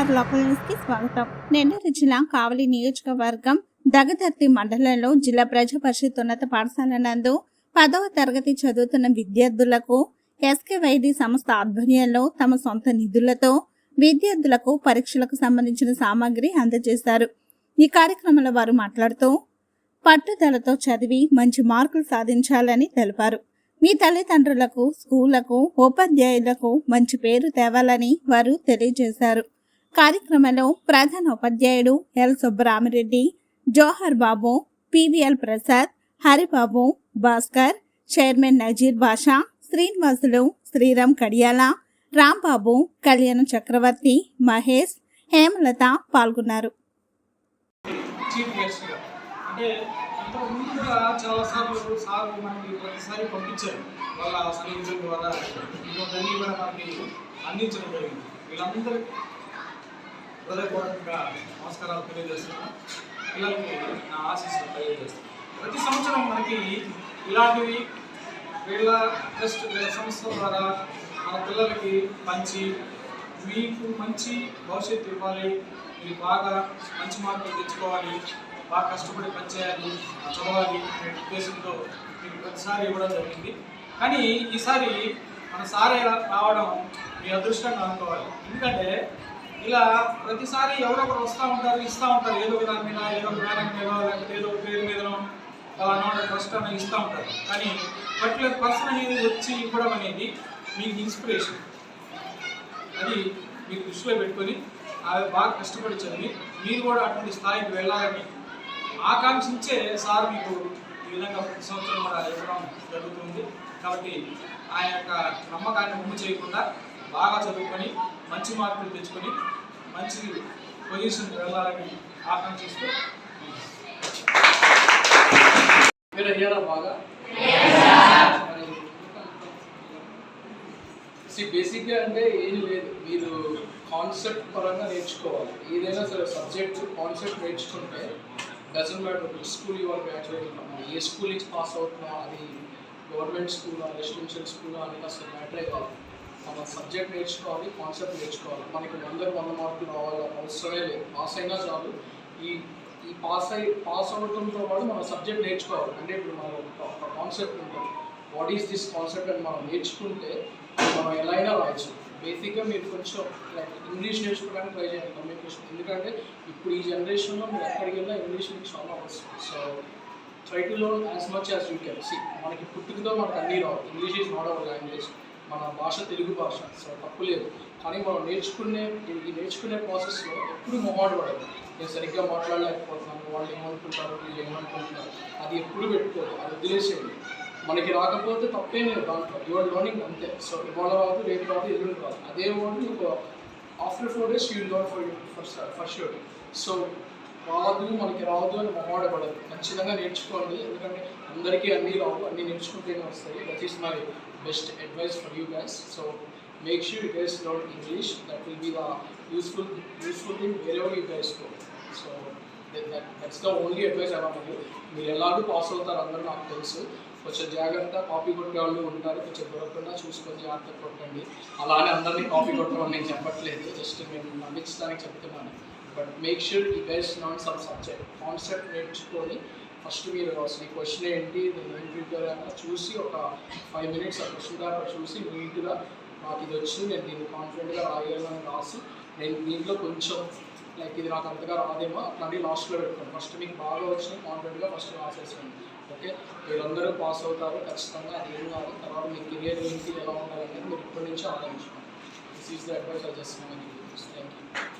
NTR local న్యూస్కి స్వాగతం. నెల్లూరు జిల్లా కావలి నియోజకవర్గం దగదర్తి మండలంలో జిల్లా ప్రజా పరిషత్ ఉన్నత పాఠశాల నందు పదవ తరగతి చదువుతున్న విద్యార్థులకు ఎస్కే వైద్య సంస్థ ఆధ్వర్యంలో తమ సొంత నిధులతో విద్యార్థులకు పరీక్షలకు సంబంధించిన సామాగ్రి అందజేశారు. ఈ కార్యక్రమంలో వారు మాట్లాడుతూ పట్టుదలతో చదివి మంచి మార్కులు సాధించాలని తెలిపారు. మీ తల్లిదండ్రులకు స్కూళ్ళకు ఉపాధ్యాయులకు మంచి పేరు తేవాలని వారు తెలియజేశారు. కార్యక్రమంలో ప్రధాన ఉపాధ్యాయుడు L Subbaramireddy Johar Babu PVL Prasad Haribabu Bhaskar chairman Nazir Basha Srinivasulu Sriram Kadiyala Rambabu Kalyana Chakravarthi Mahesh Hemalatha పాల్గొన్నారు. అంటే ఇంతకు సార్లు మనకి ప్రతిసారి పంపించారు. వాళ్ళ స్నేహితుల ద్వారా. ఇవన్నీ కూడా మనకి అందించడం జరిగింది. వీళ్ళందరికీ హృదయపూర్వకంగా నమస్కారాలు తెలియజేస్తున్నాను పిల్లలకి నా ఆశీస్సులు తెలియజేస్తున్నాను ప్రతి సంవత్సరం మనకి ఇలాంటివి వీళ్ళ ట్రస్ట్ వీళ్ళ సంస్థల ద్వారా మన పిల్లలకి మంచి మీకు మంచి భవిష్యత్తు ఇవ్వాలి. మీరు బాగా మంచి మార్కులు తెచ్చుకోవాలి. బాగా కష్టపడి పనిచేయాలి. చదవాలి అనే ఉద్దేశంతో మీకు ప్రతిసారి ఇవ్వడం జరిగింది. కానీ ఈసారి మన సారే రావడం మీ అదృష్టంగా అనుకోవాలి. ఎందుకంటే ఇలా ప్రతిసారి ఎవరొకరు వస్తూ ఉంటారు ఇస్తూ ఉంటారు. ఏదో ఒక దాని మీద ఏదో ఒక మేడం మీద లేకపోతే ఏదో ఒక పేరు మీదనో ఫలానా ట్రస్ట్ అనేది ఇస్తూ ఉంటారు. కానీ పర్టికులర్ పర్సన్ అనేది వచ్చి ఇవ్వడం అనేది మీకు ఇన్స్పిరేషన్ అది మీరు దృష్టిలో పెట్టుకొని అవి బాగా కష్టపడి చదివి మీరు కూడా అటువంటి స్థాయికి వెళ్ళాలని ఆకాంక్షించే సార్ మీకు ఈ విధంగా ప్రతి సంవత్సరం కూడా ఇవ్వడం జరుగుతుంది. కాబట్టి ఆయన యొక్క నమ్మకాన్ని ముందు చేయకుండా బాగా చదువుకొని మంచి మార్కులు తెచ్చుకొని మంచి పొజిషన్కి వెళ్ళాలని ఆకాంక్షిస్తూ మీరు అయ్యారా బాగా? బేసిక్గా అంటే ఏం లేదు. మీరు కాన్సెప్ట్ పరంగా నేర్చుకోవాలి. ఏదైనా సరే సబ్జెక్ట్ కాన్సెప్ట్ నేర్చుకుంటే డజన్ మ్యాటర్ స్కూల్ ఇవాళ గ్రాడ్యుయేట్ గ్రాడ్యుయేట్ ఏ స్కూల్ నుంచి పాస్ అవుతున్నా అది గవర్నమెంట్ స్కూల్ రెసిడెన్షియల్ స్కూల్ అనేది అసలు మ్యాటరే కాదు. మన సబ్జెక్ట్ నేర్చుకోవాలి కాన్సెప్ట్ నేర్చుకోవాలి. మనకి వందకు వంద మార్కులు రావాలి అవసరమే లేదు. పాస్ అయినా చాలు. ఈ ఈ పాస్ అయి పాస్ అవడంతో పాటు మన సబ్జెక్ట్ నేర్చుకోవాలి. అంటే ఇప్పుడు మనం ఒక కాన్సెప్ట్ ఉంటుంది. వాట్ ఈస్ దిస్ కాన్సెప్ట్ అని మనం నేర్చుకుంటే మనం ఎలా అయినా రాయొచ్చు. బేసిక్గా మీరు కొంచెం లైక్ ఇంగ్లీష్ నేర్చుకోవడానికి ట్రై చేయండి. కమ్యూనికేషన్ ఎందుకంటే ఇప్పుడు ఈ జనరేషన్లో మీరు ఎక్కడికి వెళ్ళినా ఇంగ్లీష్ మీకు చాలా అవసరం. So try to learn as much as you can see మనకి పుట్టుకతో మనకు అన్నీ రావు. English is not our language మన భాష తెలుగు భాష సో తప్పు లేదు. కానీ మనం నేర్చుకునే ఈ నేర్చుకునే ప్రాసెస్లో ఎప్పుడు మొహాడు పడదు. నేను సరిగ్గా మాట్లాడలేకపోతున్నాను వాళ్ళు ఏమనుకుంటారు వీళ్ళు ఏమనుకుంటున్నారు అది ఎప్పుడు పెట్టుకోదు అది వదిలేసేయండి. మనకి రాకపోతే తప్పే లేదు దాంట్లో. యువర్ లర్నింగ్ అంతే. సో ఇవాళ రాదు రేపు రాదు ఎల్లుండి రాదు. అదే వర్డ్ ఒక after four days you learn for for for sure so రాదు మనకి రాదు అని మొహమాడపడదు ఖచ్చితంగా నేర్చుకోండి ఎందుకంటే అందరికీ అన్నీ రావు అన్నీ నేర్చుకుంటేనే వస్తాయి. That is my best advice for you guys so make sure you guys learn English that will be the useful useful thing వేరే you guys go so that's the only advice అలా మీరు ఎలాగో పాస్ అవుతారు అందరూ నాకు తెలుసు. కొంచెం జాగ్రత్త కాపీ కొట్టే వాళ్ళు ఉంటారు. కొంచెం దొరకకుండా చూసుకొని జాగ్రత్త కొట్టండి. అలానే అందరినీ కాపీ కొట్టడం నేను చెప్పట్లేదు. జస్ట్ నేను నమ్మించడానికి చెప్తున్నాను. బట్ మేక్ షూర్ ఈ guys not some subject concept నేర్చుకొని ఫస్ట్ మీరు అసలు ఈ క్వశ్చన్ ఏంటి నేను చూసి ఒక ఫైవ్ మినిట్స్ ఆ క్వశ్చన్ పేపర్ చూసి నీట్గా నాకు ఇది వచ్చింది నేను దీన్ని కాన్ఫిడెంట్గా రాయగలను రాసి నేను దీంట్లో కొంచెం లైక్ ఇది నాకు అంతగా రాదేమో అట్లాంటి లాస్ట్లో పెట్టుకోండి ఫస్ట్ మీకు బాగా వచ్చిన కాన్ఫిడెంట్గా ఫస్ట్ రాసేసుకోండి ఓకే మీరందరూ పాస్ అవుతారు ఖచ్చితంగా అది ఏం కాదు. తర్వాత మీ కెరియర్ ఏంటి ఎలా ఉండాలనేది మీరు ఇప్పటి నుంచి ఆలోచించుకోండి. This is the advice I just thank you